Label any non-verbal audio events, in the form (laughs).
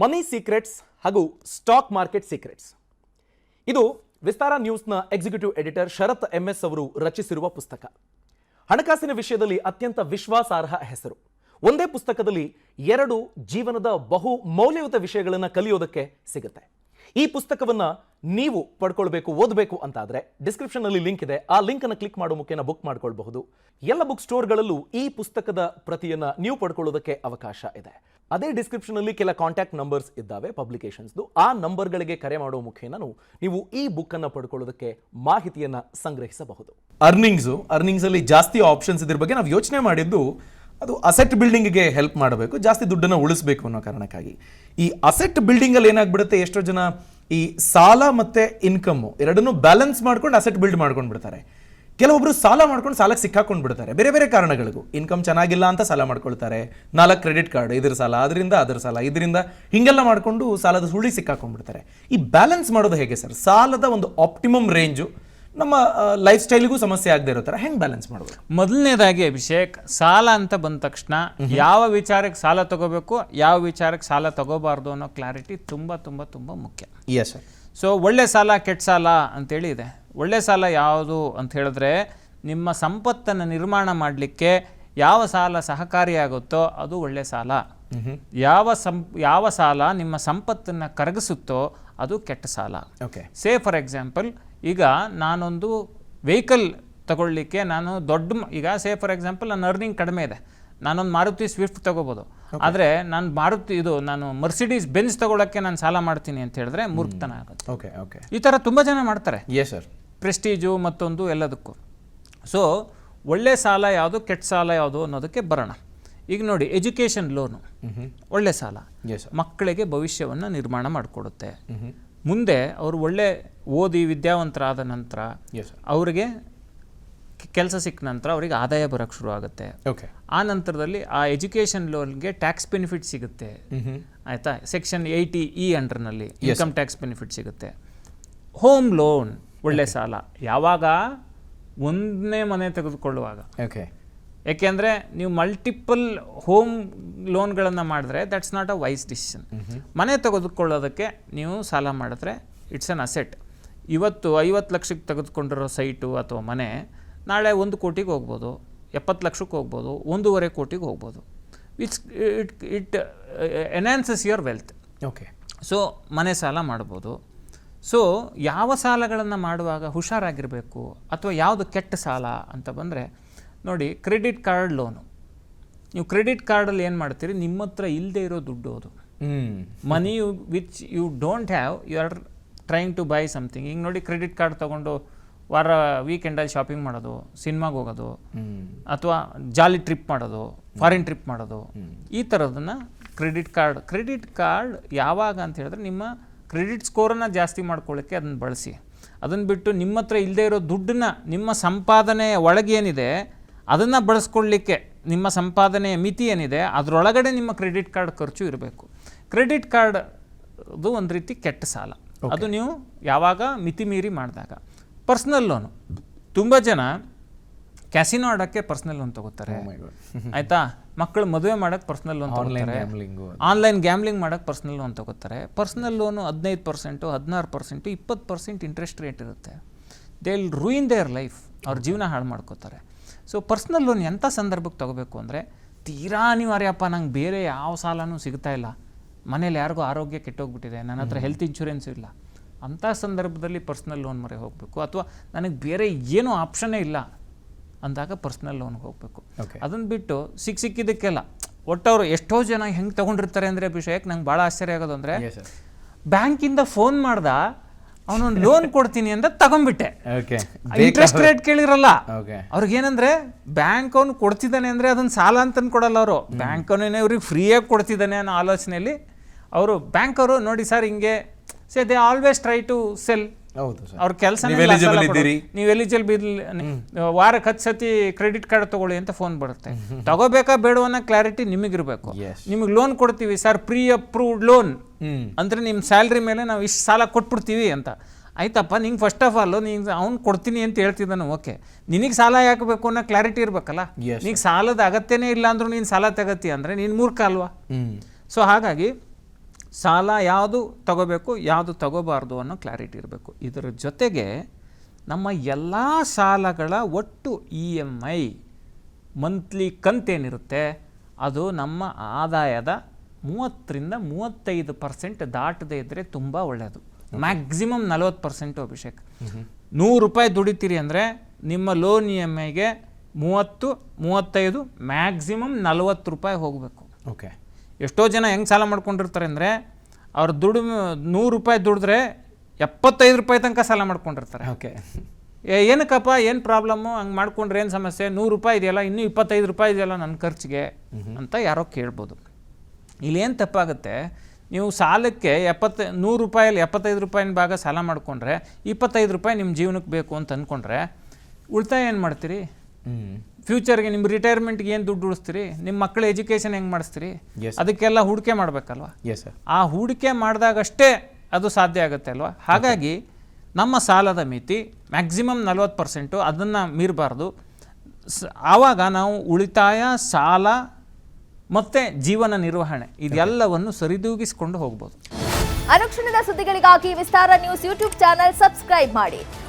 ಮನಿ secrets ಹಾಗೂ stock market secrets. ಇದು Vistara ನ್ಯೂಸ್ನ executive editor Sharath M S ಅವರು ರಚಿಸಿರುವ ಪುಸ್ತಕ. ಹಣಕಾಸಿನ ವಿಷಯದಲ್ಲಿ ಅತ್ಯಂತ ವಿಶ್ವಾಸಾರ್ಹ ಹೆಸರು. ಒಂದೇ ಪುಸ್ತಕದಲ್ಲಿ ಎರಡು ಜೀವನದ ಬಹು ಮೌಲ್ಯಯುತ ವಿಷಯಗಳನ್ನು ಕಲಿಯೋದಕ್ಕೆ ಸಿಗುತ್ತೆ. ಈ ಪುಸ್ತಕವನ್ನ ನೀವು ಪಡ್ಕೊಳ್ಬೇಕು, ಓದಬೇಕು ಅಂತಾದ್ರೆ ಡಿಸ್ಕ್ರಿಪ್ಷನ್ ಅಲ್ಲಿ ಲಿಂಕ್ ಇದೆ. ಆ ಲಿಂಕ್ ಅನ್ನು ಕ್ಲಿಕ್ ಮಾಡೋ ಮುಖೇನ ಬುಕ್ ಮಾಡ್ಕೊಳ್ಬಹುದು. ಎಲ್ಲ ಬುಕ್ ಸ್ಟೋರ್ಗಳಲ್ಲೂ ಈ ಪುಸ್ತಕದ ಪ್ರತಿಯನ್ನ ನೀವು ಪಡ್ಕೊಳ್ಳೋದಕ್ಕೆ ಅವಕಾಶ ಇದೆ. ಅದೇ ಡಿಸ್ಕ್ರಿಪ್ಷನ್ ಅಲ್ಲಿ ಕೆಲ ಕಾಂಟ್ಯಾಕ್ಟ್ ನಂಬರ್ಸ್ ಇದ್ದಾವೆ ಪಬ್ಲಿಕೇಶನ್ಸ್ದು ಆ ನಂಬರ್ಗಳಿಗೆ ಕರೆ ಮಾಡೋ ಮುಖೇನನು ನೀವು ಈ ಬುಕ್ ಅನ್ನ ಪಡ್ಕೊಳ್ಳೋದಕ್ಕೆ ಮಾಹಿತಿಯನ್ನ ಸಂಗ್ರಹಿಸಬಹುದು. ಅರ್ನಿಂಗ್ಸು ಅರ್ನಿಂಗ್ಸ್ ಅಲ್ಲಿ ಜಾಸ್ತಿ ಆಪ್ಷನ್ಸ್ ಇದ್ರ ಬಗ್ಗೆ ನಾವು ಯೋಚನೆ ಮಾಡಿದ್ದು, ಅದು ಅಸೆಟ್ ಬಿಲ್ಡಿಂಗ್ಗೆ ಹೆಲ್ಪ್ ಮಾಡಬೇಕು, ಜಾಸ್ತಿ ದುಡ್ಡನ್ನು ಉಳಿಸಬೇಕು ಅನ್ನೋ ಕಾರಣಕ್ಕಾಗಿ. ಈ ಅಸೆಟ್ ಬಿಲ್ಡಿಂಗ್ ಅಲ್ಲಿ ಏನಾಗ್ಬಿಡುತ್ತೆ, ಎಷ್ಟೋ ಜನ ಈ ಸಾಲ ಮತ್ತೆ ಇನ್ಕಮ್ ಎರಡನ್ನೂ ಬ್ಯಾಲೆನ್ಸ್ ಮಾಡ್ಕೊಂಡು ಅಸೆಟ್ ಬಿಲ್ಡ್ ಮಾಡ್ಕೊಂಡು ಬಿಡ್ತಾರೆ ಕೆಲವೊಬ್ರು ಸಾಲ ಮಾಡ್ಕೊಂಡು ಸಾಲಕ್ಕೆ ಸಿಕ್ಕಾಕೊಂಡು ಬಿಡ್ತಾರೆ. ಬೇರೆ ಬೇರೆ ಕಾರಣಗಳಿಗೂ. ಇನ್ಕಮ್ ಚೆನ್ನಾಗಿಲ್ಲ ಅಂತ ಸಾಲ ಮಾಡ್ಕೊಳ್ತಾರೆ. ನಾಲ್ಕು ಕ್ರೆಡಿಟ್ ಕಾರ್ಡ್ ಇದ್ರ ಸಾಲ ಅದರಿಂದ ಅದರ ಸಾಲ ಇದರಿಂದ ಹಿಂಗೆಲ್ಲ ಮಾಡಿಕೊಂಡು ಸಾಲದ ಸುಳಿ ಸಿಕ್ಕಾಕೊಂಡ್ಬಿಡ್ತಾರೆ ಈ ಬ್ಯಾಲೆನ್ಸ್ ಮಾಡೋದು ಹೇಗೆ ಸರ್? ಸಾಲದ ಒಂದು ಆಪ್ಟಿಮಮ್ ರೇಂಜು ನಮ್ಮ ಲೈಫ್ ಸ್ಟೈಲ್ಗೂ ಸಮಸ್ಯೆ ಆಗದೆ ಇರೋ ಥರ ಹೆಂಗೆ ಬ್ಯಾಲೆನ್ಸ್ ಮಾಡೋದು ಮೊದಲನೇದಾಗಿ ಅಭಿಷೇಕ್ ಸಾಲ ಅಂತ ಬಂದ ತಕ್ಷಣ ಯಾವ ವಿಚಾರಕ್ಕೆ ಸಾಲ ತಗೋಬೇಕು ಯಾವ ವಿಚಾರಕ್ಕೆ ಸಾಲ ತಗೋಬಾರ್ದು ಅನ್ನೋ ಕ್ಲಾರಿಟಿ ತುಂಬ ತುಂಬ ತುಂಬ ಮುಖ್ಯ. ಎಸ್ ಸರ್ ಸೊ ಒಳ್ಳೆ ಸಾಲ ಕೆಟ್ಟ ಸಾಲ ಅಂತೇಳಿ ಇದೆ. ಒಳ್ಳೆ ಸಾಲ ಯಾವುದು ಅಂತ ಹೇಳಿದ್ರೆ ನಿಮ್ಮ ಸಂಪತ್ತನ್ನು ನಿರ್ಮಾಣ ಮಾಡಲಿಕ್ಕೆ ಯಾವ ಸಾಲ ಸಹಕಾರಿಯಾಗುತ್ತೋ ಅದು ಒಳ್ಳೆ ಸಾಲ. ಯಾವ ಸಂ ಯಾವ ಸಾಲ ನಿಮ್ಮ ಸಂಪತ್ತನ್ನು ಕರಗಿಸುತ್ತೋ ಅದು ಕೆಟ್ಟ ಸಾಲ. ಓಕೆ. ಸೇ ಫಾರ್ ಎಕ್ಸಾಂಪಲ್ ಈಗ ನಾನೊಂದು ವೆಹಿಕಲ್ ತಗೊಳ್ಳಿಕ್ಕೆ ನಾನು ದೊಡ್ಡ ಈಗ ಸೇ ಫಾರ್ ಎಕ್ಸಾಂಪಲ್ ನನ್ನ ಅರ್ನಿಂಗ್ ಕಡಿಮೆ ಇದೆ. ನಾನೊಂದು ಮಾರುತಿ ಸ್ವಿಫ್ಟ್ ತಗೋಬೋದು. ಆದರೆ ನಾನು ಮಾರುತಿ ಇದು ನಾನು ಮರ್ಸಿಡೀಸ್ ಬೆನ್ಸ್ ತಗೊಳ್ಳೋಕ್ಕೆ ನಾನು ಸಾಲ ಮಾಡ್ತೀನಿ ಅಂತ ಹೇಳಿದ್ರೆ ಮೂರ್ಖತನ ಆಗುತ್ತೆ. ಓಕೆ ಓಕೆ ಈ ಥರ ತುಂಬ ಜನ ಮಾಡ್ತಾರೆ. ಎಸ್ ಸರ್ ಪ್ರೆಸ್ಟೀಜು ಮತ್ತೊಂದು ಎಲ್ಲದಕ್ಕೂ. ಸೊ ಒಳ್ಳೆ ಸಾಲ ಯಾವುದು ಕೆಟ್ಟ ಸಾಲ ಯಾವುದು ಅನ್ನೋದಕ್ಕೆ ಬರೋಣ. ಈಗ ನೋಡಿ ಎಜುಕೇಷನ್ ಲೋನು ಒಳ್ಳೆ ಸಾಲ. ಮಕ್ಕಳಿಗೆ ಭವಿಷ್ಯವನ್ನು ನಿರ್ಮಾಣ ಮಾಡಿಕೊಡುತ್ತೆ. ಮುಂದೆ ಅವರು ಒಳ್ಳೆ ಓದಿ ವಿದ್ಯಾವಂತರಾದ ನಂತರ ಎಸ್ ಸರ್ ಅವರಿಗೆ ಕೆಲಸ ಸಿಕ್ಕ ನಂತರ ಅವರಿಗೆ ಆದಾಯ ಬರೋಕ್ಕೆ ಶುರು ಆಗುತ್ತೆ. ಓಕೆ ಆ ನಂತರದಲ್ಲಿ ಆ ಎಜುಕೇಷನ್ ಲೋನ್ಗೆ ಟ್ಯಾಕ್ಸ್ ಬೆನಿಫಿಟ್ ಸಿಗುತ್ತೆ. ಆಯಿತಾ? ಸೆಕ್ಷನ್ ಏಯ್ಟಿ ಇ ಅಂಡರ್ನಲ್ಲಿ ಇನ್ಕಮ್ ಟ್ಯಾಕ್ಸ್ ಬೆನಿಫಿಟ್ ಸಿಗುತ್ತೆ. ಹೋಮ್ ಲೋನ್ ಒಳ್ಳೆ ಸಾಲ. ಯಾವಾಗ? ಒಂದನೇ ಮನೆ ತೆಗೆದುಕೊಳ್ಳುವಾಗ. ಓಕೆ ಯಾಕೆಂದರೆ ನೀವು ಮಲ್ಟಿಪಲ್ ಹೋಮ್ ಲೋನ್ಗಳನ್ನು ಮಾಡಿದ್ರೆ that's not a wise decision ಮನೆ ತೆಗೆದುಕೊಳ್ಳೋದಕ್ಕೆ ನೀವು ಸಾಲ ಮಾಡಿದ್ರೆ ಇಟ್ಸ್ ಅನ್ ಅಸೆಟ್ ಇವತ್ತು ಐವತ್ತು ಲಕ್ಷಕ್ಕೆ ತೆಗೆದುಕೊಂಡಿರೋ ಸೈಟು ಅಥವಾ ಮನೆ ನಾಳೆ ಒಂದು ಕೋಟಿಗೆ ಹೋಗ್ಬೋದು ಎಪ್ಪತ್ತು ಲಕ್ಷಕ್ಕೆ ಹೋಗ್ಬೋದು ಒಂದೂವರೆ ಕೋಟಿಗೆ ಹೋಗ್ಬೋದು. It's it it enhances your wealth okay so ಮನೆ ಸಾಲ ಮಾಡ್ಬೋದು. ಸೊ ಯಾವ ಸಾಲಗಳನ್ನು ಮಾಡುವಾಗ ಹುಷಾರಾಗಿರಬೇಕು ಅಥವಾ ಯಾವುದು ಕೆಟ್ಟ ಸಾಲ ಅಂತ ಬಂದರೆ ನೋಡಿ ಕ್ರೆಡಿಟ್ ಕಾರ್ಡ್ ಲೋನು ನೀವು ಕ್ರೆಡಿಟ್ ಕಾರ್ಡಲ್ಲಿ ಏನು ಮಾಡ್ತೀರಿ? ನಿಮ್ಮ ಹತ್ರ ಇಲ್ಲದೆ ಇರೋ ದುಡ್ಡು ಅದು. Money which you don't have you are trying to buy something ಈಗ ನೋಡಿ ಕ್ರೆಡಿಟ್ ಕಾರ್ಡ್ ತೊಗೊಂಡು ವಾರ ವೀಕೆಂಡಲ್ಲಿ ಶಾಪಿಂಗ್ ಮಾಡೋದು ಸಿನಿಮಾಗೆ ಹೋಗೋದು ಅಥವಾ ಜಾಲಿ ಟ್ರಿಪ್ ಮಾಡೋದು ಫಾರಿನ್ ಟ್ರಿಪ್ ಮಾಡೋದು ಈ ಥರದನ್ನು ಕ್ರೆಡಿಟ್ ಕಾರ್ಡ್ ಕ್ರೆಡಿಟ್ ಕಾರ್ಡ್ ಯಾವಾಗ ಅಂತ ಹೇಳಿದ್ರೆ ನಿಮ್ಮ ಕ್ರೆಡಿಟ್ ಸ್ಕೋರನ್ನು ಜಾಸ್ತಿ ಮಾಡ್ಕೊಳ್ಳೋಕ್ಕೆ ಅದನ್ನು ಬಳಸಿ. ಅದನ್ನು ಬಿಟ್ಟು ನಿಮ್ಮ ಹತ್ರ ಇಲ್ಲದೇ ಇರೋ ದುಡ್ಡನ್ನ ನಿಮ್ಮ ಸಂಪಾದನೆಯ ಒಳಗೇನಿದೆ ಏನಿದೆ ಅದನ್ನು ಬಳಸ್ಕೊಳ್ಳಿಕ್ಕೆ ನಿಮ್ಮ ಸಂಪಾದನೆಯ ಮಿತಿ ಏನಿದೆ ಅದರೊಳಗಡೆ ನಿಮ್ಮ ಕ್ರೆಡಿಟ್ ಕಾರ್ಡ್ ಖರ್ಚು ಇರಬೇಕು. ಕ್ರೆಡಿಟ್ ಕಾರ್ಡ್ ಅದು ಒಂದು ರೀತಿ ಕೆಟ್ಟ ಸಾಲ. ಅದು ನೀವು ಯಾವಾಗ ಮಿತಿ ಮೀರಿ ಮಾಡಿದಾಗ. Personal loan. ತುಂಬ ಜನ ಕ್ಯಾಸಿನೋ ಆಡೋಕ್ಕೆ ಪರ್ಸ್ನಲ್ ಲೋನ್ ತಗೋತಾರೆ. ಗಾಡ್ (laughs) ಆಯ್ತಾ? ಮಕ್ಕಳು ಮದುವೆ ಮಾಡೋಕ್ಕೆ ಪರ್ಸ್ನಲ್ ಲೋನ್ ಆನ್ಲೈನ್ ತಗೋತಾರೆ. ಆನ್ಲೈನ್ ಗ್ಯಾಮ್ಲಿಂಗ್ ಮಾಡೋಕ್ಕೆ ಪರ್ಸ್ನಲ್ ಲೋನ್ ತಗೋತಾರೆ. ಪರ್ಸ್ನಲ್ ಲೋನು ಹದಿನೈದು ಪರ್ಸೆಂಟು ಹದಿನಾರು ಪರ್ಸೆಂಟು ಇಪ್ಪತ್ತು ಪರ್ಸೆಂಟ್ ಇಂಟ್ರೆಸ್ಟ್ ರೇಟ್ ಇರುತ್ತೆ. They will ruin their life ಅವ್ರ ಜೀವನ ಹಾಳು ಮಾಡ್ಕೋತಾರೆ. ಸೊ ಪರ್ಸ್ನಲ್ ಲೋನ್ ಎಂಥ ಸಂದರ್ಭಕ್ಕೆ ತಗೋಬೇಕು ಅಂದರೆ ತೀರಾ ಅನಿವಾರ್ಯಪ್ಪ ನಂಗೆ ಬೇರೆ ಯಾವ ಸಾಲನೂ ಸಿಗ್ತಾ ಇಲ್ಲ. ಮನೇಲಿ ಯಾರಿಗೂ ಆರೋಗ್ಯ ಕೆಟ್ಟೋಗ್ಬಿಟ್ಟಿದೆ. ನನ್ನ ಹತ್ರ ಹೆಲ್ತ್ ಇನ್ಶೂರೆನ್ಸ್ ಇಲ್ಲ. ಅಂಥ ಸಂದರ್ಭದಲ್ಲಿ ಪರ್ಸ್ನಲ್ ಲೋನ್ ಮೊರೆ ಹೋಗಬೇಕು. ಅಥವಾ ನನಗೆ ಬೇರೆ ಏನೂ ಆಪ್ಷನ್ನೇ ಇಲ್ಲ ಅಂದಾಗ ಪರ್ಸ್ನಲ್ ಲೋನ್ಗೆ ಹೋಗಬೇಕು. ಅದನ್ನು ಬಿಟ್ಟು ಸಿಕ್ಕ ಸಿಕ್ಕಿದ್ದಕ್ಕೆಲ್ಲ ಒಟ್ಟವರು ಎಷ್ಟೋ ಜನ ಹೆಂಗೆ ತೊಗೊಂಡಿರ್ತಾರೆ ಅಂದರೆ ಅಭಿಷೇಕ್ ನಂಗೆ ಭಾಳ ಆಶ್ಚರ್ಯ ಆಗೋದು ಅಂದರೆ ಬ್ಯಾಂಕಿಂದ ಫೋನ್ ಮಾಡ್ದ ಅವನೊಂದು ಲೋನ್ ಕೊಡ್ತೀನಿ ಅಂತ ತಗೊಂಡ್ಬಿಟ್ಟೆ. ಓಕೆ ಇಂಟ್ರೆಸ್ಟ್ ರೇಟ್ ಕೇಳಿರಲ್ಲ ಅವ್ರಿಗೇನಂದ್ರೆ ಬ್ಯಾಂಕ್ ಅವನು ಕೊಡ್ತಿದ್ದಾನೆ ಅಂದರೆ ಅದನ್ನ ಸಾಲ ಅಂತ ಕೊಡಲ್ಲ ಅವರು. ಬ್ಯಾಂಕ್ ಅವನೇ ಇವ್ರಿಗೆ ಫ್ರೀಯಾಗಿ ಕೊಡ್ತಿದ್ದಾನೆ ಅನ್ನೋ ಆಲೋಚನೆಯಲ್ಲಿ ಅವರು ಬ್ಯಾಂಕ್ ಅವರು ನೋಡಿ ಸರ್ ಹಿಂಗೆ say they always try to sell ಹೌದು ಸರ್. ಅವ್ರ ಕೆಲಸ ನೀವು ಎಲಿಜಿಬಲ್ ಎಲಿಜಿಬಲ್ ವಾರಕ್ಕೆ ಹತ್ತು ಸತಿ ಕ್ರೆಡಿಟ್ ಕಾರ್ಡ್ ತಗೊಳ್ಳಿ ಅಂತ ಫೋನ್ ಬರುತ್ತೆ. (laughs) ತಗೋಬೇಕಾ ಬೇಡವ ಅನ್ನೋ ಕ್ಲಾರಿಟಿ ನಿಮಗಿರ್ಬೇಕು. ನಿಮಗೆ ಲೋನ್ ಕೊಡ್ತೀವಿ ಸರ್ ಪ್ರೀ ಅಪ್ರೂವ್ಡ್ ಲೋನ್ ಅಂದ್ರೆ ನಿಮ್ಮ ಸ್ಯಾಲ್ರಿ ಮೇಲೆ ನಾವು ಇಷ್ಟು ಸಾಲ ಕೊಟ್ಬಿಡ್ತೀವಿ ಅಂತ. ಆಯ್ತಪ್ಪ ನಿಂಗೆ ಫಸ್ಟ್ ಆಫ್ ಆಲ್ ನೀ ಅವ್ನು ಕೊಡ್ತೀನಿ ಅಂತ ಹೇಳ್ತಿದ್ದಾನೆ ಓಕೆ ನಿನಗೆ ಸಾಲ ಯಾಕಬೇಕು ಅನ್ನೋ ಕ್ಲಾರಿಟಿ ಇರಬೇಕಲ್ಲ. Yes, ನೀನು ಸಾಲದ ಅಗತ್ಯನೇ ಇಲ್ಲ ಅಂದ್ರೂ ನೀನು ಸಾಲ ತಗತ್ತಿ ಅಂದರೆ ನೀನು ಮೂರ್ಖ ಅಲ್ವಾ? ಸೊ ಹಾಗಾಗಿ ಸಾಲ ಯಾವುದು ತಗೋಬೇಕು ಯಾವುದು ತಗೋಬಾರ್ದು ಅನ್ನೋ ಕ್ಲಾರಿಟಿ ಇರಬೇಕು. ಇದರ ಜೊತೆಗೆ ನಮ್ಮ ಎಲ್ಲ ಸಾಲಗಳ ಒಟ್ಟು ಇ ಎಂ ಐ ಮಂತ್ಲಿ ಕಂತೇನಿರುತ್ತೆ ಅದು ನಮ್ಮ ಆದಾಯದ ಮೂವತ್ತರಿಂದ ಮೂವತ್ತೈದು ಪರ್ಸೆಂಟ್ ದಾಟದೇ ಇದ್ದರೆ ತುಂಬ ಒಳ್ಳೆಯದು ಮ್ಯಾಕ್ಸಿಮಮ್ ನಲವತ್ತು ಪರ್ಸೆಂಟು ಅಭಿಷೇಕ್. ನೂರು ರೂಪಾಯಿ ದುಡಿತೀರಿ ಅಂದರೆ ನಿಮ್ಮ ಲೋನ್ ಇ ಎಂ ಐಗೆ ಮೂವತ್ತು ಮೂವತ್ತೈದು ಮ್ಯಾಕ್ಸಿಮಮ್ ನಲವತ್ತು ರೂಪಾಯಿ ಹೋಗಬೇಕು. ಓಕೆ ಎಷ್ಟೋ ಜನ ಹೆಂಗೆ ಸಾಲ ಮಾಡ್ಕೊಂಡಿರ್ತಾರೆ ಅಂದರೆ ಅವ್ರು ದುಡಿಮೆ ನೂರು ರೂಪಾಯಿ ದುಡಿದ್ರೆ ಎಪ್ಪತ್ತೈದು ರೂಪಾಯಿ ತನಕ ಸಾಲ ಮಾಡ್ಕೊಂಡಿರ್ತಾರೆ. ಓಕೆ. ಏನಕ್ಕಪ್ಪ ಏನು ಪ್ರಾಬ್ಲಮ್ಮು ಹಂಗೆ ಮಾಡ್ಕೊಂಡ್ರೆ ಏನು ಸಮಸ್ಯೆ? ನೂರು ರೂಪಾಯಿ ಇದೆಯಲ್ಲ ಇನ್ನೂ ಇಪ್ಪತ್ತೈದು ರೂಪಾಯಿ ಇದೆಯಲ್ಲ ನನ್ನ ಖರ್ಚಿಗೆ? ಅಂತ ಯಾರೋ ಕೇಳ್ಬೋದು. ಇಲ್ಲೇನು ತಪ್ಪಾಗುತ್ತೆ ನೀವು ಸಾಲಕ್ಕೆ ಎಪ್ಪತ್ತ ನೂರು ರೂಪಾಯಲ್ಲಿ ಎಪ್ಪತ್ತೈದು ರೂಪಾಯಿನ ಭಾಗ ಸಾಲ ಮಾಡಿಕೊಂಡ್ರೆ ಇಪ್ಪತ್ತೈದು ರೂಪಾಯಿ ನಿಮ್ಮ ಜೀವನಕ್ಕೆ ಬೇಕು ಅಂತ ಅಂದ್ಕೊಂಡ್ರೆ ಉಳಿತಾಯ ಏನು ಮಾಡ್ತೀರಿ? ಹ್ಞೂ ಫ್ಯೂಚರ್ಗೆ ನಿಮ್ಮ ರಿಟೈರ್ಮೆಂಟ್ಗೆ ಏನು ದುಡ್ಡು ಉಳಿಸ್ತೀರಿ? ನಿಮ್ಮ ಮಕ್ಕಳ ಎಜುಕೇಷನ್ ಹೆಂಗೆ ಮಾಡಿಸ್ತೀರಿ. ಅದಕ್ಕೆಲ್ಲ ಹೂಡಿಕೆ ಮಾಡಬೇಕಲ್ವ? ಎಸ್ ಸರ್ ಆ ಹೂಡಿಕೆ ಮಾಡಿದಾಗಷ್ಟೇ ಅದು ಸಾಧ್ಯ ಆಗುತ್ತೆ ಅಲ್ವಾ? ಹಾಗಾಗಿ ನಮ್ಮ ಸಾಲದ ಮಿತಿ ಮ್ಯಾಕ್ಸಿಮಮ್ ನಲ್ವತ್ತು ಪರ್ಸೆಂಟು ಅದನ್ನು ಮೀರಬಾರ್ದು. ಸ ಆವಾಗ ನಾವು ಉಳಿತಾಯ ಸಾಲ ಮತ್ತು ಜೀವನ ನಿರ್ವಹಣೆ ಇದೆಲ್ಲವನ್ನು ಸರಿದೂಗಿಸ್ಕೊಂಡು ಹೋಗ್ಬೋದು. ಅನುಕ್ಷಣದ ಸುದ್ದಿಗಳಿಗಾಗಿ Vistara news YouTube channel subscribe ಮಾಡಿ.